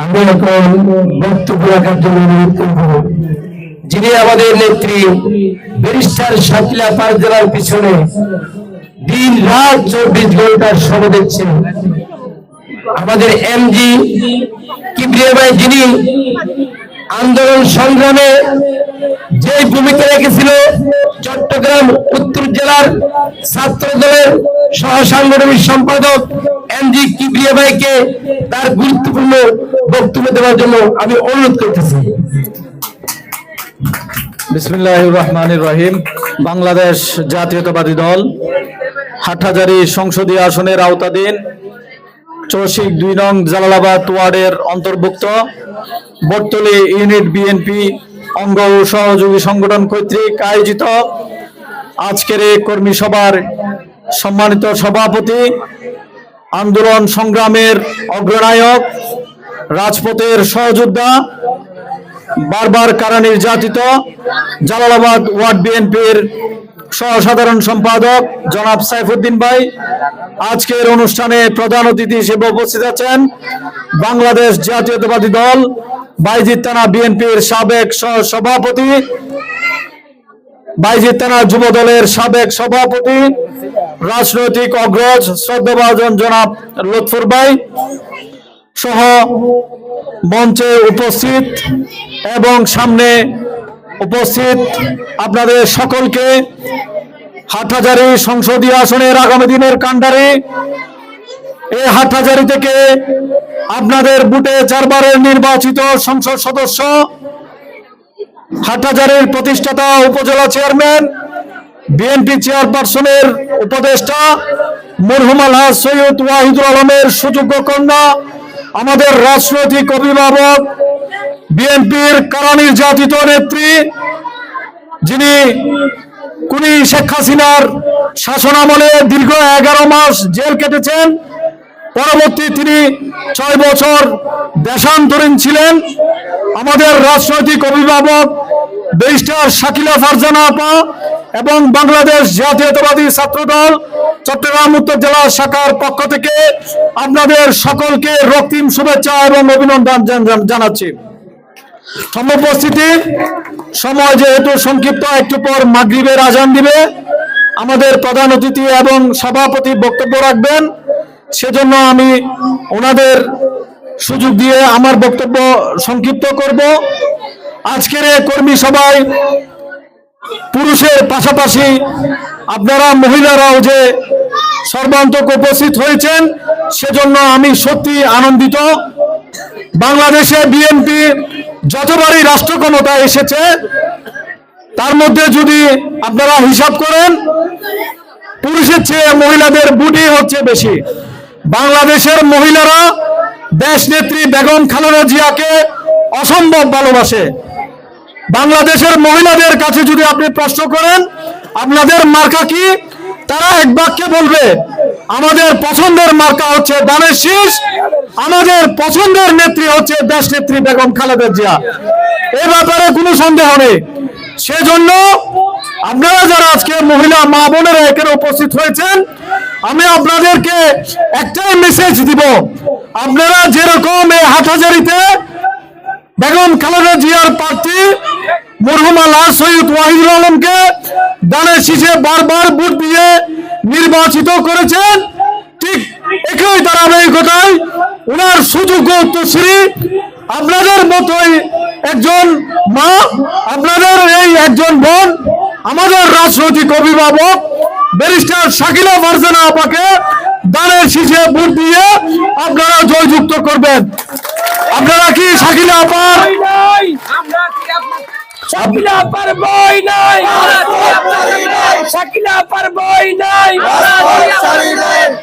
আমি এখন বক্তব্য রাখার জন্য অনুরোধ করব। যিনি আমাদের নেত্রী, ব্যারিস্টার শাকিলা পারজালার পিছনে দিন রাত চব্বিশ ঘণ্টার সব দেখছেন আমাদের এমজি কিবরিয়া ভাই, যিনি আন্দোলন সংগ্রামে যে ভূমিকা রেখেছিল চট্টগ্রাম উত্তর জেলার ছাত্র দলের সহ সাংগঠনিক সম্পাদক এমজি কিবরিয়া ভাইকে তার গুরুত্বপূর্ণ বক্তব্য দেওয়ার জন্য আমি অনুরোধ করতেছি। বিসমিল্লাহ রহমান রহিম। বাংলাদেশ জাতীয়তাবাদী দল হাটহাজারি সংসদীয় আসনের আওতাধীন চৌশিক দুই নং জালালাবাদ ওয়ার্ডের অন্তর্ভুক্ত। বটতলী ইউনিট বিএনপি অঙ্গ ও সহযোগী সংগঠন কর্তৃক আয়োজিত আজকের এই কর্মী সভার সম্মানিত সভাপতি, আন্দোলন সংগ্রামের অগ্রনায়ক, রাজপথের সহযোদ্ধা, বারবার কারা নির্যাতিত, জালালাবাদ ওয়ার্ড বিএনপির সহসাধারণ সম্পাদক জনাব সাইফুদ্দিন ভাই, আজকের অনুষ্ঠানে প্রধান অতিথি হিসেবে উপস্থিত আছেন বাংলাদেশ জাতীয়তাবাদী দল বাইজিৎ থানা বিএনপির সাবেক সভাপতি বাইজিৎ থানা যুব দলের সাবেক সভাপতি, রাজনৈতিক অগ্রজ শ্রদ্ধাভাজন জনাব লুৎফর ভাই সহ মঞ্চে উপস্থিত এবং সামনে উপস্থিত আপনাদের সকলকে হাটহাজারি সংসদীয় আসনের আগামী দিনের কাণ্ডারে। এই হাটহাজারি থেকে আপনাদের বুটে চারবারের নির্বাচিত সংসদ সদস্য, হাটহাজারির প্রতিষ্ঠাতা উপজেলা চেয়ারম্যান, বিএনপি চেয়ারপারসনের উপদেষ্টা মরহুম আলহাজ সৈয়দ ওয়াহিদুল আলমের সুযোগ্য কন্যা, আমাদের রাজনৈতিক অভিভাবক বিএনপির কারা নির্যাতিত নেত্রী, যিনি কুনি শেখ হাসিনার শাসনামলে দীর্ঘ এগারো মাস জেল কেটেছেন, পরবর্তী তিনি ছয় বছর দেশান্তরীণ ছিলেন। আমাদের রাজনৈতিক অভিভাবক ব্যারিস্টার শাকিলা ফারজানা আপা এবং বাংলাদেশ জাতীয়তাবাদী ছাত্রদল, চট্টগ্রাম উত্তর জেলা শাখার পক্ষ থেকে আপনাদের সকলকে রক্তিম শুভেচ্ছা এবং অভিনন্দন জান- জানাচ্ছি। সমুপস্থিতি সময় যেহেতু সংক্ষিপ্ত একটু পর মাগরিবের আজান দিবে আমাদের প্রধান অতিথি এবং সভাপতি বক্তব্য রাখবেন। সেজন্য আমি ওনাদের সুযোগ দিয়ে আমার বক্তব্য সংক্ষিপ্ত করব। আজকের কর্মী সভায় পুরুষের পাশাপাশি আপনারা মহিলারাও যে সর্বান্তক উপস্থিত হয়েছেন, সেজন্য আমি সত্যি আনন্দিত। বাংলাদেশে বিএনপি যতবারই রাষ্ট্র ক্ষমতায় এসেছে, তার মধ্যে যদি আপনারা হিসাব করেন, পুরুষের চেয়ে মহিলাদের বুটি হচ্ছে বেশি। বাংলাদেশের মহিলারা দেশ নেত্রী বেগম খালেদা জিয়াকে অসম্ভব ভালোবাসে। বাংলাদেশের মহিলাদের কাছে যদি আপনি প্রশ্ন করেন, আপনাদের মার্কা কি? তারা এক বাক্যে বলবে আমাদের পছন্দের মার্কা হচ্ছে দানের শীষ। আমাদের পছন্দের নেত্রী হচ্ছে দেশ নেত্রী বেগম খালেদা জিয়া। এ ব্যাপারে কোনো সন্দেহ নেই। সেজন্য আপনারা যারা আজকে মহিলা মা বোনেরা এখানে উপস্থিত হয়েছেন, আমি আপনাদেরকে একটাই মেসেজ দিব। আপনারা যেরকম এই হাটহাজারিতে বেগম খালেদা জিয়ার প্রার্থী মরহুম আল্লাহ সৈয়দ ওয়াহিদুল আলমকে দানের শীষে বারবার ভোট দিয়ে নির্বাচিত করেছেন। ঠিক একই ধারাবাহিকতায় ওনার সুযোগ্য উত্তরসূরি আপনাদের মতোই একজন মা, আপনাদের এই একজন বোন, আমাদের রাজনৈতিক অভিভাবক, ব্যারিস্টার শাকিলা ফারজানা আপাকে দানের শীষে ভোট দিয়ে আপনারা জয়যুক্ত করবেন। আপনারা কি শাকিলা আপার শাকিলা পার বই নাই। শাকিলা পার বই নাই।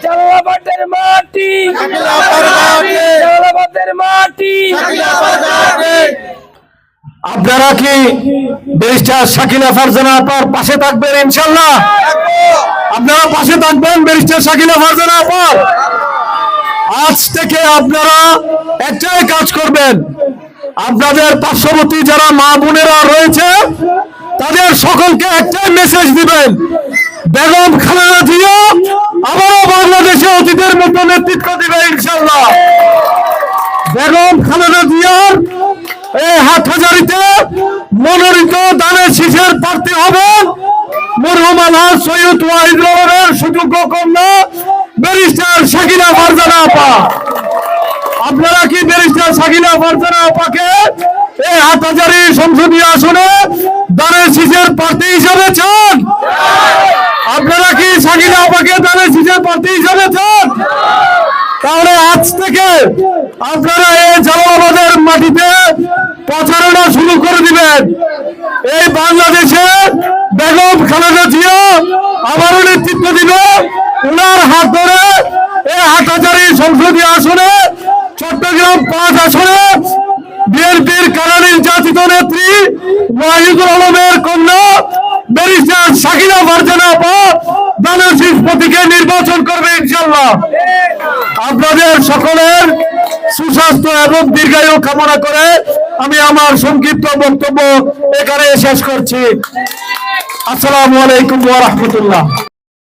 জালালাবাদের মাটি। জালালাবাদের মাটি। আপনারা কি ব্যারিস্টার শাকিলা ফারজানা আপার পাশে থাকবেন ইনশাল্লাহ আপনারা পাশে থাকবেন, ব্যারিস্টার শাকিলা ফারজানা আপার। আজ থেকে আপনারা একটাই কাজ করবেন আপনাদের পার্শ্ববর্তী যারা মা বোনেরা রয়েছে, তাদের সকলকে একটাই মেসেজ দিবেন। বেগম খালেদা জিয়া আবারও বাংলাদেশে অতীতের মতো নেতৃত্ব দিবে ইনশাল্লাহ বেগম খালেদা জিয়ার এই হাটহাজারিতে মনোনীত দানের শীষের প্রার্থী হবেন মরহুম সৈয়দ ওয়াহিদ রহমানের সুযোগ্য কন্যা ব্যারিস্টার আপনারা কি ব্যারিস্টার শাকিনা ফারজানা আপাকে এই হাটহাজারি সংসদীয় আসনে দানের শীষের প্রার্থী হিসাবে চান? আপনারা কি শাকিনা আপাকে দানের শীষের প্রার্থী হিসাবে চান? তাহলে আজ থেকে আপনারা এই জালালাবাদের মাটিতে প্রচারণা শুরু করে দিবেন। এই বাংলাদেশে বেগম খালেদা জিয়া আবারও নেতৃত্ব দিবে। ওনার হাত ধরে এই হাটাচারি সংসদীয় আসনে চট্টগ্রাম পাঁচ আসনে বিএনপির কারা নির্যাতিত নেত্রী ওয়াহিদুল আলমের কন্যা ব্যারিস্টার শাকিলা ফারজানা আপা দানের শীষ প্রতীকে নির্বাচন করবে ইনশাল্লাহ আপনাদের সকলের সুস্বাস্থ্য এবং দীর্ঘায়ু কামনা করে আমি আমার সংক্ষিপ্ত বক্তব্য এখানে শেষ করছি। আসসালামু আলাইকুম ওয়া রাহমাতুল্লাহ।